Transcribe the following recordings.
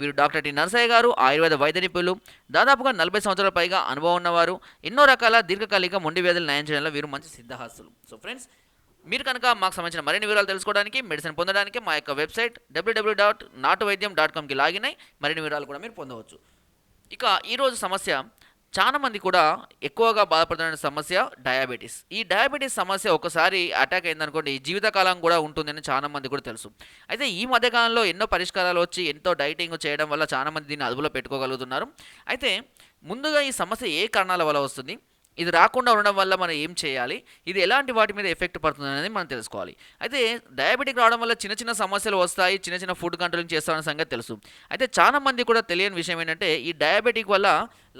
వీరు doctor T Narasayya గారు ఆయుర్వేద వైద్య నిపుణులు. దాదాపుగా నలభై సంవత్సరాల పైగా అనుభవం ఉన్నవారు. ఎన్నో రకాల దీర్ఘకాలిక మొండి వ్యాధులు నయం చేయడంలో వీరు మంచి సిద్ధహాస్తులు. సో ఫ్రెండ్స్ మీరు కనుక మాకు సంబంధించిన మరిన్ని వివరాలు తెలుసుకోవడానికి మెడిసిన్ పొందడానికి మా యొక్క వెబ్సైట్ డబ్ల్యూడబ్ల్యూ డాట్ నాటు వైద్యం డాట్ కామ్కి లాగిన్ అయి మరిన్ని వివరాలు కూడా మీరు పొందవచ్చు. ఇక ఈరోజు సమస్య చాలా మంది కూడా ఎక్కువగా బాధపడుతున్న సమస్య డయాబెటీస్. ఈ డయాబెటీస్ సమస్య ఒకసారి అటాక్ అయిందనుకోండి జీవితకాలం కూడా ఉంటుందని చాలా మంది కూడా తెలుసు. అయితే ఈ మధ్యకాలంలో ఎన్నో పరిష్కారాలు వచ్చి ఎంతో డైటింగ్ చేయడం వల్ల చాలామంది దీన్ని అదుపులో పెట్టుకోగలుగుతున్నారు. అయితే ముందుగా ఈ సమస్య ఏ కారణాల వల్ల వస్తుంది? ఇది రాకుండా ఉండడం వల్ల మనం ఏం చేయాలి? ఇది ఎలాంటి వాటి మీద ఎఫెక్ట్ పడుతుంది అనేది మనం తెలుసుకోవాలి. అయితే డయాబెటిక్ రావడం వల్ల చిన్న చిన్న సమస్యలు వస్తాయి చిన్న చిన్న ఫుడ్ కంట్రోలింగ్ చేస్తామనే సంగతి తెలుసు. అయితే చాలా మంది కూడా తెలియని విషయం ఏంటంటే ఈ డయాబెటిక్ వల్ల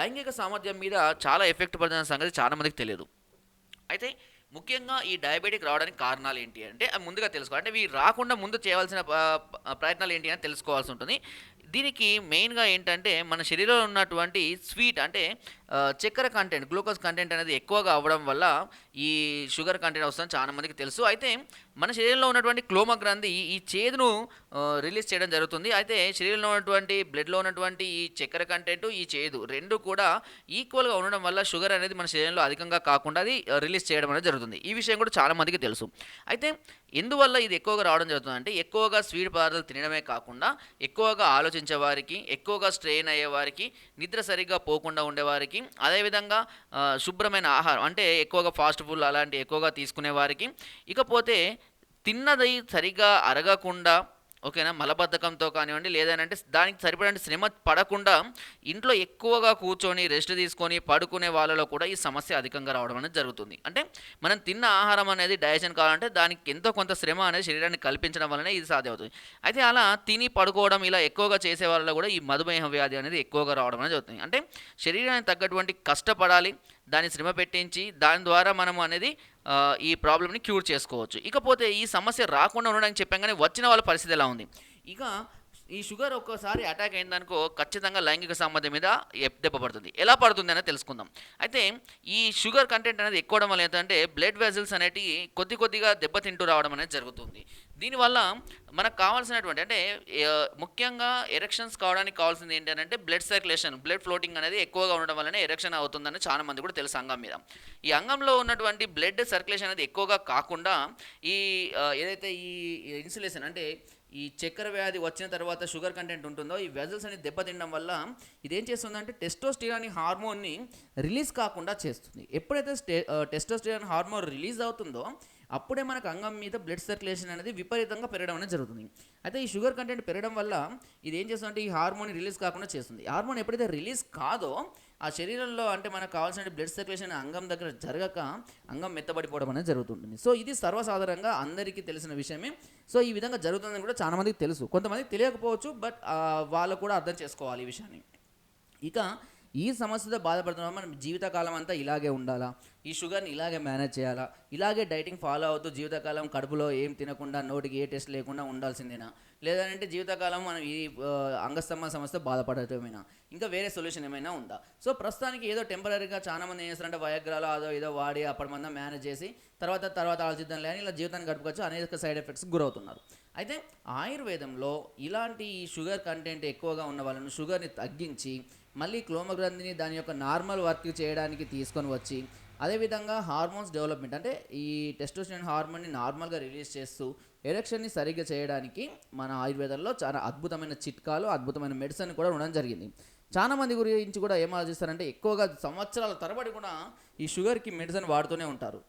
లైంగిక సామర్థ్యం మీద చాలా ఎఫెక్ట్ పడుతున్న సంగతి చాలా మందికి తెలియదు. అయితే ముఖ్యంగా ఈ డయాబెటిక్ రావడానికి కారణాలు ఏంటి అంటే ముందుగా తెలుసుకోవాలి. అంటే ఇవి రాకుండా ముందు చేయవలసిన ప్రయత్నాలు ఏంటి అని తెలుసుకోవాల్సి ఉంటుంది. దీనికి మెయిన్గా ఏంటంటే మన శరీరంలో ఉన్నటువంటి స్వీట్ అంటే చక్కెర కంటెంట్ గ్లూకోజ్ కంటెంట్ అనేది ఎక్కువగా అవ్వడం వల్ల ఈ షుగర్ కంటెంట్ వస్తుందని చాలా మందికి తెలుసు. అయితే మన శరీరంలో ఉన్నటువంటి క్లోమ గ్రంథి ఈ చేదును రిలీజ్ చేయడం జరుగుతుంది. అయితే శరీరంలో ఉన్నటువంటి బ్లడ్లో ఉన్నటువంటి ఈ చక్కెర కంటెంట్ ఈ చేదు రెండు కూడా ఈక్వల్గా ఉండడం వల్ల షుగర్ అనేది మన శరీరంలో అధికంగా కాకుండా అది రిలీజ్ చేయడం అనేది జరుగుతుంది. ఈ విషయం కూడా చాలా మందికి తెలుసు. అయితే ఎందువల్ల ఇది ఎక్కువగా రావడం జరుగుతుంది అంటే ఎక్కువగా స్వీట్ పదార్థాలు తినడమే కాకుండా ఎక్కువగా ఆలోచించే వారికి ఎక్కువగా స్ట్రెయిన్ అయ్యే వారికి నిద్ర సరిగ్గా పోకుండా ఉండేవారికి అదేవిధంగా శుభ్రమైన ఆహారం అంటే ఎక్కువగా ఫాస్ట్ ఫుడ్ అలాంటి ఎక్కువగా తీసుకునే వారికి ఇకపోతే తిన్నది సరిగా అరగకుండా ఓకేనా? మలబద్ధకంతో కానివ్వండి లేదనంటే దానికి సరిపడే శ్రమ పడకుండా ఇంట్లో ఎక్కువగా కూర్చొని రెస్ట్ తీసుకొని పడుకునే వాళ్ళలో కూడా ఈ సమస్య అధికంగా రావడం అనేది జరుగుతుంది. అంటే మనం తిన్న ఆహారం అనేది డైజెషన్ కావాలంటే దానికి ఎంతో కొంత శ్రమ అనేది శరీరానికి కల్పించడం వల్లనే ఇది సాధ్యమవుతుంది. అయితే అలా తిని పడుకోవడం ఇలా ఎక్కువగా చేసే వాళ్ళలో కూడా ఈ మధుమేహ వ్యాధి అనేది ఎక్కువగా రావడం అనేది జరుగుతుంది. అంటే శరీరానికి తగ్గటువంటి కష్టపడాలి దాన్ని శ్రమ పెట్టించి దాని ద్వారా మనం అనేది ఈ ప్రాబ్లమ్ని క్యూర్ చేసుకోవచ్చు. ఇకపోతే ఈ సమస్య రాకుండా ఉండడానికి చెప్పాం కానీ వచ్చిన వాళ్ళ పరిస్థితి ఎలా ఉంది? ఇక ఈ షుగర్ ఒక్కసారి అటాక్ అయిందనుకో ఖచ్చితంగా లైంగిక సామర్థ్యం మీద దెబ్బ పడుతుంది. ఎలా పడుతుంది అనేది తెలుసుకుందాం. అయితే ఈ షుగర్ కంటెంట్ అనేది ఎక్కువడం వల్ల ఏంటంటే బ్లడ్ వెజల్స్ అనేటివి కొద్ది కొద్దిగా దెబ్బతింటూ రావడం అనేది జరుగుతుంది. దీనివల్ల మనకు కావాల్సినటువంటి అంటే ముఖ్యంగా ఎరెక్షన్స్ కావడానికి కావాల్సింది ఏంటంటే బ్లడ్ సర్క్యులేషన్ బ్లడ్ ఫ్లోటింగ్ అనేది ఎక్కువగా ఉండడం వల్లనే ఎరెక్షన్ అవుతుందని చాలా మంది కూడా తెలుసు అంగం మీద. ఈ అంగంలో ఉన్నటువంటి బ్లడ్ సర్క్యులేషన్ అనేది ఎక్కువగా కాకుండా ఈ ఏదైతే ఈ ఇన్సులేషన్ అంటే ఈ చక్కెర వ్యాధి వచ్చిన తర్వాత షుగర్ కంటెంట్ ఉంటుందో ఈ వెజల్స్ అనేది దెబ్బతినడం వల్ల ఇదేం చేస్తుందంటే టెస్టోస్టిరాన్ హార్మోన్ని రిలీజ్ కాకుండా చేస్తుంది. ఎప్పుడైతే స్టే టెస్టోస్టిరాన్ హార్మోన్ రిలీజ్ అవుతుందో అప్పుడే మనకు అంగం మీద బ్లడ్ సర్క్యులేషన్ అనేది విపరీతంగా పెరగడం అనేది జరుగుతుంది. అయితే ఈ షుగర్ కంటెంట్ పెరగడం వల్ల ఇది ఏం చేస్తుందంటే ఈ హార్మోన్ రిలీజ్ కాకుండా చేస్తుంది. ఈ హార్మోన్ ఎప్పుడైతే రిలీజ్ కాదో ఆ శరీరంలో అంటే మనకు కావాల్సిన బ్లడ్ సర్క్యులేషన్ అంగం దగ్గర జరగక అంగం మెత్తబడిపోవడం అనేది జరుగుతుంటుంది. సో ఇది సర్వసాధారణంగా అందరికీ తెలిసిన విషయమే. సో ఈ విధంగా జరుగుతుందని కూడా చాలా మందికి తెలుసు. కొంతమందికి తెలియకపోవచ్చు బట్ వాళ్ళు కూడా అర్థం చేసుకోవాలి ఈ విషయాన్ని. ఇక ఈ సమస్యతో బాధపడుతున్నాం మనం జీవితకాలం అంతా ఇలాగే ఉండాలా? ఈ షుగర్ని ఇలాగే మేనేజ్ చేయాలా? ఇలాగే డైటింగ్ ఫాలో అవుతూ జీవితకాలం కడుపులో ఏం తినకుండా నోటికి ఏ టెస్ట్ లేకుండా ఉండాల్సిందేనా? లేదంటే జీవితకాలం మనం ఈ అంగస్తంభ సమస్య బాధపడటమేనా? ఇంకా వేరే సొల్యూషన్ ఏమైనా ఉందా? సో ప్రస్తుతానికి ఏదో టెంపరీగా చాలా మంది ఏం చేస్తారంటే వయగ్రాలు అదో ఏదో వాడి అప్పటిమంద మేనేజ్ చేసి తర్వాత తర్వాత ఆలోచిద్దాం లేని ఇలా జీవితాన్ని గడపకొచ్చు అనేక సైడ్ ఎఫెక్ట్స్ గురవుతున్నారు. అయితే ఆయుర్వేదంలో ఇలాంటి ఈ షుగర్ కంటెంట్ ఎక్కువగా ఉన్న వాళ్ళను షుగర్ని తగ్గించి మళ్ళీ క్లోమగ్రంథిని దాని యొక్క నార్మల్ వర్క్ చేయడానికి తీసుకొని వచ్చి అదేవిధంగా హార్మోన్స్ డెవలప్మెంట్ అంటే ఈ టెస్టోస్టెరాన్ హార్మోన్ని నార్మల్గా రిలీజ్ చేస్తూ ఎరక్షన్ని సరిగ్గా చేయడానికి మన ఆయుర్వేదంలో చాలా అద్భుతమైన చిట్కాలు అద్భుతమైన మెడిసిన్ కూడా ఉండడం జరిగింది. చాలా మంది గురించి కూడా ఏం ఆలోచిస్తారంటే ఎక్కువగా సంవత్సరాల తరబడి కూడా ఈ షుగర్కి మెడిసిన్ వాడుతూనే ఉంటారు.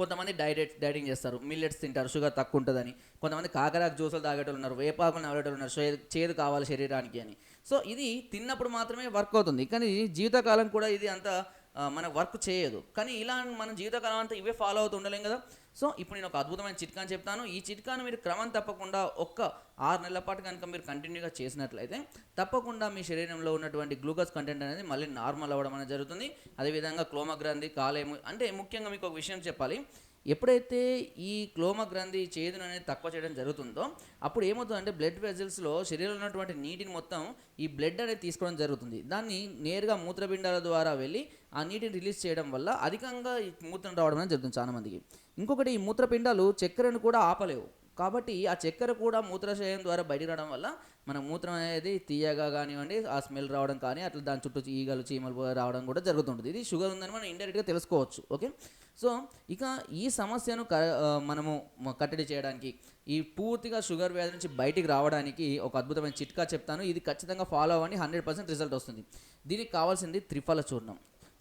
కొంతమంది డైరెట్ డైటింగ్ చేస్తారు మిల్లెట్స్ తింటారు షుగర్ తక్కువ ఉంటుందని కొంతమంది కాకరాకు జ్యూసులు తాగేటోళ్ళు ఉన్నారు వేపాకులు నవ్వేటోళ్ళు ఉన్నారు చేదు చేదు కావాలి శరీరానికి అని. సో ఇది తిన్నప్పుడు మాత్రమే వర్క్ అవుతుంది. కానీ జీవితకాలం కూడా ఇది అంత మన వర్క్ చేయదు. కానీ ఇలా మనం జీవితకాలం అంతా ఇవే ఫాలో అవుతూ ఉండలేం కదా? సో ఇప్పుడు నేను ఒక అద్భుతమైన చిట్కాని చెప్తాను. ఈ చిట్కాను మీరు క్రమం తప్పకుండా ఒక్క ఆరు నెలల పాటు కనుక మీరు కంటిన్యూగా చేసినట్లయితే తప్పకుండా మీ శరీరంలో ఉన్నటువంటి గ్లూకోజ్ కంటెంట్ అనేది మళ్ళీ నార్మల్ అవ్వడం అనేది జరుగుతుంది. అదేవిధంగా క్లోమగ్రంథి కాలేము అంటే ముఖ్యంగా మీకు ఒక విషయం చెప్పాలి. ఎప్పుడైతే ఈ క్లోమ గ్రంథి చేదును అనేది తక్కువ చేయడం జరుగుతుందో అప్పుడు ఏమవుతుందంటే బ్లడ్ వెజల్స్లో శరీరంలో ఉన్నటువంటి నీటిని మొత్తం ఈ బ్లడ్ అనేది తీసుకోవడం జరుగుతుంది. దాన్ని నేరుగా మూత్రపిండాల ద్వారా వెళ్ళి ఆ నీటిని రిలీజ్ చేయడం వల్ల అధికంగా ఈ మూత్రం రావడం అనేది జరుగుతుంది చాలామందికి. ఇంకొకటి ఈ మూత్రపిండాలు చక్కెరను కూడా ఆపలేవు. కాబట్టి ఆ చక్కెర కూడా మూత్రాశయం ద్వారా బయటికి రావడం వల్ల మన మూత్రం అనేది తీయగా కానివ్వండి ఆ స్మెల్ రావడం కానీ అట్లా దాని చుట్టూ ఈగలు చీమలు రావడం కూడా జరుగుతుంటుంది. ఇది షుగర్ ఉందని మనం ఇండైరెక్ట్గా తెలుసుకోవచ్చు. ఓకే? సో ఇక ఈ సమస్యను క మనము కట్టడి చేయడానికి ఈ పూర్తిగా షుగర్ వ్యాధి నుంచి బయటికి రావడానికి ఒక అద్భుతమైన చిట్కా చెప్తాను. ఇది ఖచ్చితంగా ఫాలో అవ్వండి హండ్రెడ్ పర్సెంట్ రిజల్ట్ వస్తుంది. దీనికి కావాల్సింది త్రిఫల చూర్ణం.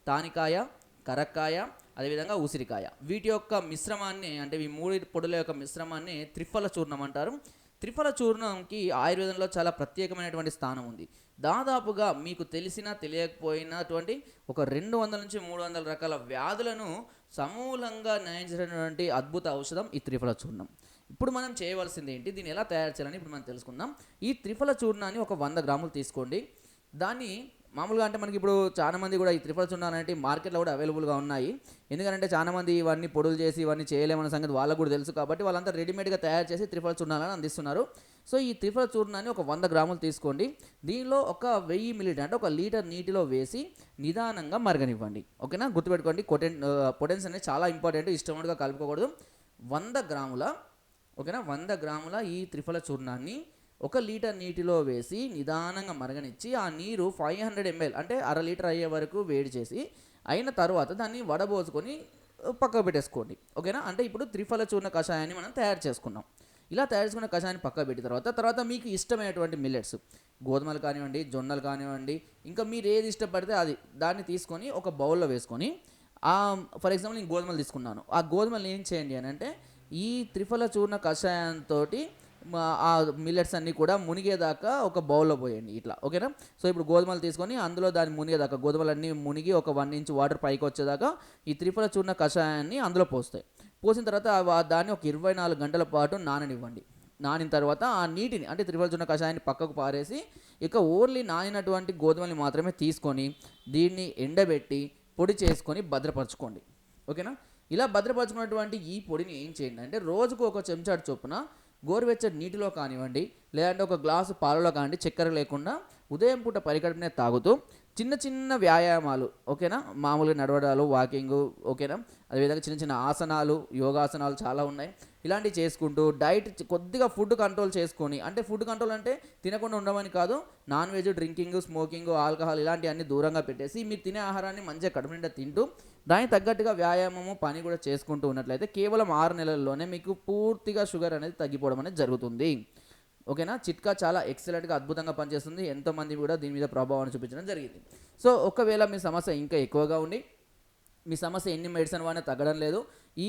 తానికాయ కరక్కాయ అదేవిధంగా ఉసిరికాయ. వీటి యొక్క మిశ్రమాన్ని అంటే ఈ మూడు పొడుల యొక్క మిశ్రమాన్ని త్రిఫల చూర్ణం అంటారు. త్రిఫల చూర్ణంకి ఆయుర్వేదంలో చాలా ప్రత్యేకమైనటువంటి స్థానం ఉంది. దాదాపుగా మీకు తెలిసినా తెలియకపోయినటువంటి ఒక రెండు వందల నుంచి మూడు వందల రకాల వ్యాధులను సమూలంగా నయించినటువంటి అద్భుత ఔషధం ఈ త్రిఫల చూర్ణం. ఇప్పుడు మనం చేయవలసింది ఏంటి? దీన్ని ఎలా తయారు చేయాలని ఇప్పుడు మనం తెలుసుకుందాం. ఈ త్రిఫల చూర్ణాన్ని ఒక వంద గ్రాములు తీసుకోండి. దాన్ని మామూలుగా అంటే మనకి ఇప్పుడు చాలా మంది కూడా ఈ త్రిఫల చూర్ణాలు మార్కెట్లో కూడా అవైలబుల్గా ఉన్నాయి. ఎందుకంటే చాలా మంది ఇవన్నీ పొడులు చేసి ఇవన్నీ చేయలేమన్న సంగతి వాళ్ళకు కూడా తెలుసు కాబట్టి వాళ్ళంతా రెడీమేడ్గా తయారు చేసి త్రిఫల చూర్ణాలను అందిస్తున్నారు. సో ఈ త్రిఫల చూర్ణాన్ని ఒక వంద గ్రాములు తీసుకోండి. దీనిలో ఒక వెయ్యి మిలీటర్ అంటే ఒక లీటర్ నీటిలో వేసి నిదానంగా మరగనివ్వండి. ఓకేనా? గుర్తుపెట్టుకోండి కొటెన్ పొటెన్స్ అనేది చాలా ఇంపార్టెంట్ ఇష్టముడిగా కలుపుకోకూడదు. వంద గ్రాముల ఓకేనా? వంద గ్రాముల ఈ త్రిఫల చూర్ణాన్ని ఒక లీటర్ నీటిలో వేసి నిదానంగా మరగనిచ్చి ఆ నీరు ఫైవ్ హండ్రెడ్ ఎంఎల్ అంటే అర లీటర్ అయ్యే వరకు వేడి చేసి అయిన తర్వాత దాన్ని వడబోసుకొని పక్కకు పెట్టేసుకోండి. ఓకేనా? అంటే ఇప్పుడు త్రిఫల చూర్ణ కషాయాన్ని మనం తయారు చేసుకున్నాం. ఇలా తయారు చేసుకున్న కషాయాన్ని పక్కకు పెట్టిన తర్వాత తర్వాత మీకు ఇష్టమైనటువంటి మిల్లెట్స్ గోధుమలు కానివ్వండి జొన్నలు కానివ్వండి ఇంకా మీరు ఏది ఇష్టపడితే అది దాన్ని తీసుకొని ఒక బౌల్లో వేసుకొని ఆ ఫర్ ఎగ్జాంపుల్ నేను గోధుమలు తీసుకున్నాను. ఆ గోధుమలు ఏం చేయండి అని అంటే ఈ త్రిఫల చూర్ణ కషాయంతో ఆ మిల్లెట్స్ అన్నీ కూడా మునిగేదాకా ఒక బౌల్లో పోయండి ఇట్లా ఓకేనా? సో ఇప్పుడు గోధుమలు తీసుకొని అందులో దాన్ని మునిగేదాకా గోధుమలన్నీ మునిగి ఒక వన్ ఇంచ్ వాటర్ పైకి వచ్చేదాకా ఈ త్రిఫల చూర్ణ కషాయాన్ని అందులో పోస్తాయి. పోసిన తర్వాత దాన్ని ఒక ఇరవై నాలుగు గంటల పాటు నాననివ్వండి. నానిన తర్వాత ఆ నీటిని అంటే త్రిఫల చూర్ణ కషాయాన్ని పక్కకు పారేసి ఇక ఓన్లీ నానినటువంటి గోధుమల్ని మాత్రమే తీసుకొని దీన్ని ఎండబెట్టి పొడి చేసుకొని భద్రపరచుకోండి. ఓకేనా? ఇలా భద్రపరచుకున్నటువంటి ఈ పొడిని ఏం చేయండి అంటే రోజుకు ఒక చెంచాడు చొప్పున గోరువెచ్చటి నీటిలో కానివ్వండి లేదంటే ఒక గ్లాసు పాలలో కానివ్వండి చక్కెర లేకుండా ఉదయం పూట పరికడమే తాగుతూ చిన్న చిన్న వ్యాయామాలు ఓకేనా? మామూలుగా నడవడాలు వాకింగ్ ఓకేనా? అదేవిధంగా చిన్న చిన్న ఆసనాలు యోగాసనాలు చాలా ఉన్నాయి. ఇలాంటివి చేసుకుంటూ డైట్ కొద్దిగా ఫుడ్ కంట్రోల్ చేసుకొని అంటే ఫుడ్ కంట్రోల్ అంటే తినకుండా ఉండమని కాదు non veg drinking smoking alcohol ఇలాంటివన్నీ దూరంగా పెట్టేసి మీరు తినే ఆహారాన్ని మంచిగా కడుపు నిండా తింటూ దానికి తగ్గట్టుగా వ్యాయామము పని కూడా చేసుకుంటూ ఉన్నట్లయితే కేవలం ఆరు నెలల్లోనే మీకు పూర్తిగా షుగర్ అనేది తగ్గిపోవడం అనేది జరుగుతుంది. ఓకేనా? చిట్కా చాలా ఎక్సలెంట్గా అద్భుతంగా పనిచేస్తుంది. ఎంతోమంది కూడా దీని మీద ప్రభావాన్ని చూపించడం జరిగింది. సో ఒకవేళ మీ సమస్య ఇంకా ఎక్కువగా ఉండి మీ సమస్య ఎన్ని మెడిసిన్ వాడినా తగ్గడం లేదు ఈ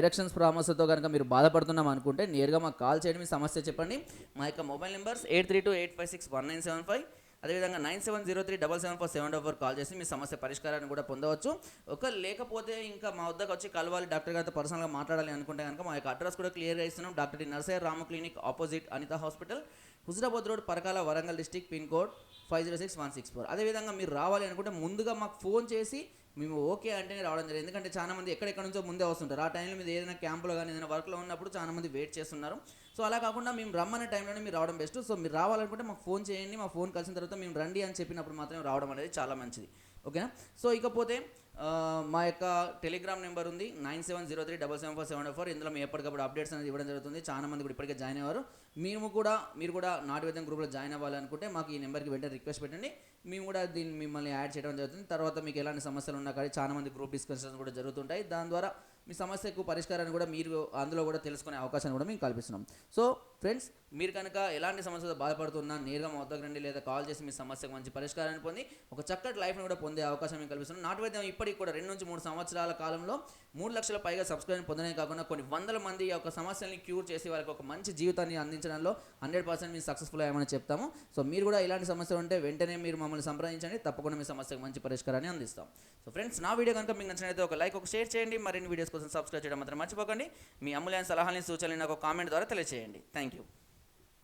ఎరక్షన్స్ ప్రామస్తో కనుక మీరు బాధపడుతున్నాం అనుకుంటే నేరుగా మాకు కాల్ చేయండి. మీ సమస్య చెప్పండి. మా యొక్క mobile numbers eight three two eight five six one nine seven five అదేవిధంగా nine seven zero three double seven four seven four call చేసి మీ సమస్య పరిష్కారాన్ని కూడా పొందవచ్చు. ఒక లేకపోతే ఇంకా మా వద్దకు వచ్చి కలవాలి డాక్టర్ గారితో పర్సనల్గా మాట్లాడాలి అనుకుంటే కనుక మా యొక్క అడ్రస్ కూడా క్లియర్గా ఇస్తున్నాం. Doctor D Narsaiah Rama clinic opposite Anitha hospital Huzurabad road Parakala Warangal district pin code five zero six one six four. అదేవిధంగా మీరు రావాలి అనుకుంటే ముందుగా మాకు ఫోన్ చేసి మేము ఓకే అంటేనే రావడం జరిగింది. ఎందుకంటే చాలామంది ఎక్కడెక్కడి ఎక్కడెక్కడ నుంచో ముందే వస్తుంటారు. ఆ టైంలో మీరు ఏదైనా క్యాంపులో కానీ ఏదైనా వర్క్లో ఉన్నప్పుడు చాలామంది వెయిట్ చేస్తున్నారు. సో అలా కాకుండా మేము రమ్మనే టైంలోనే మీరు రావడం బెస్ట్. సో మీరు రావాలనుకుంటే మాకు ఫోన్ చేయండి మా ఫోన్ కలిసిన తర్వాత మేము రండి అని చెప్పినప్పుడు మాత్రమే రావడం అనేది చాలా మంచిది. ఓకేనా? సో ఇకపోతే మా యొక్క టెలిగ్రామ్ నెంబర్ ఉంది nine seven zero three double seven four seven four. ఇందులో మేము ఎప్పటికప్పుడు అప్డేట్స్ అనేది ఇవ్వడం జరుగుతుంది. చాలా మంది కూడా ఇప్పటికే జాయిన్ అయ్యారు. మేము కూడా మీరు కూడా నాటువేదం గ్రూప్లో జాయిన్ అవ్వాలనుకుంటే మాకు ఈ నెంబర్కి వెంటనే రిక్వెస్ట్ పెట్టండి. మేము కూడా దీన్ని మిమ్మల్ని యాడ్ చేయడం జరుగుతుంది. తర్వాత మీకు ఎలాంటి సమస్యలు ఉన్నా కానీ చాలా మంది గ్రూప్ డిస్కషన్స్ కూడా జరుగుతుంటాయి. దాని ద్వారా మీ సమస్యకు పరిష్కారాన్ని కూడా మీరు అందులో కూడా తెలుసుకునే అవకాశాన్ని కూడా మేము కల్పిస్తున్నాం. సో ఫ్రెండ్స్ మీరు కనుక ఎలాంటి సమస్యతో బాధపడుతున్నా నేరుగా మా వద్దకు రండి లేదా కాల్ చేసి మీ సమస్యకు మంచి పరిష్కారాన్ని పొంది ఒక చక్కటి లైఫ్ని కూడా పొందే అవకాశం మేము కల్పిస్తున్నాం. నాటువైద్యం ఇప్పటి ఇప్పటికి కూడా రెండు నుంచి మూడు సంవత్సరాల కాలంలో మూడు లక్షల పైగా సబ్స్క్రైబ్ పొందడమే కాకుండా కొన్ని వందల మంది ఈ యొక్క సమస్యల్ని క్యూర్ చేసి వారికి ఒక మంచి జీవితాన్ని అందించడంలో హండ్రెడ్ పర్సెంట్ మీరు సక్సెస్ఫుల్ అయ్యామని చెప్తాము. సో మీరు కూడా ఇలాంటి సమస్యలు ఉంటే వెంటనే మీరు మమ్మల్ని సంప్రదించండి. తప్పకుండా మీ సమస్యకు మంచి పరిష్కారాన్ని అందిస్తాం. సో ఫ్రెండ్స్ నా వీడియో కనుక మీకు నచ్చినట్లయితే ఒక లైక్ ఒక షేర్ చేయండి. మరిన్ని వీడియోస్ కోసం సబ్స్క్రైబ్ చేయడం మాత్రం మర్చిపోకండి. మీ అమూల్యమైన సలహాలని సూచనలు నాకు కామెంట్ ద్వారా తెలియజేయండి థ్యాంక్ యూ